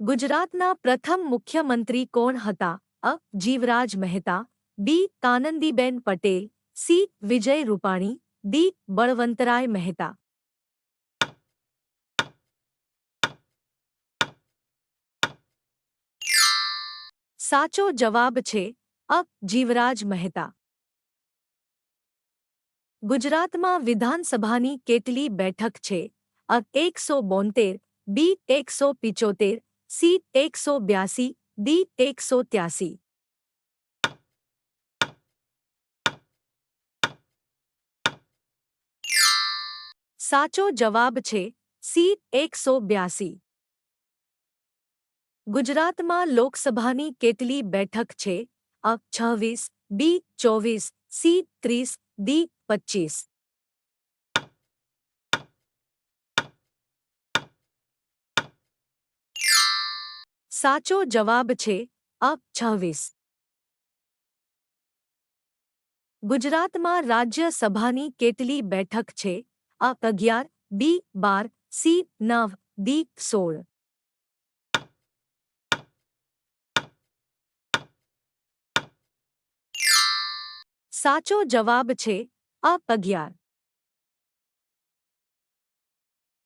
ગુજરાતના પ્રથમ મુખ્યમંત્રી કોણ હતા? અ. Jivraj Mehta, B. Anandiben Patel, C. Vijay Rupani, D. Balwantrai Mehta. સાચો જવાબ છે અ. જીવરાજ મહેતા. ગુજરાતમાં વિધાનસભાની કેટલી બેઠક છે? અ. એકસો બોતેર, બી. એકસો પિચોતેર સી એકસો બ્યાસી ડી એકસો ત્યાસી સાચો જવાબ છે સી એકસો બ્યાસી ગુજરાતમાં લોકસભાની કેટલી બેઠક છે અ છવ્વીસ બી ચોવીસ સી ત્રીસ ડી પચ્ચીસ સાચો જવાબ છે અ છવ્વીસ ગુજરાતમાં રાજ્યસભાની કેટલી બેઠક છે અ અગિયાર બી બાર સી નવ ડી સોળ સાચો જવાબ છે અ અગિયાર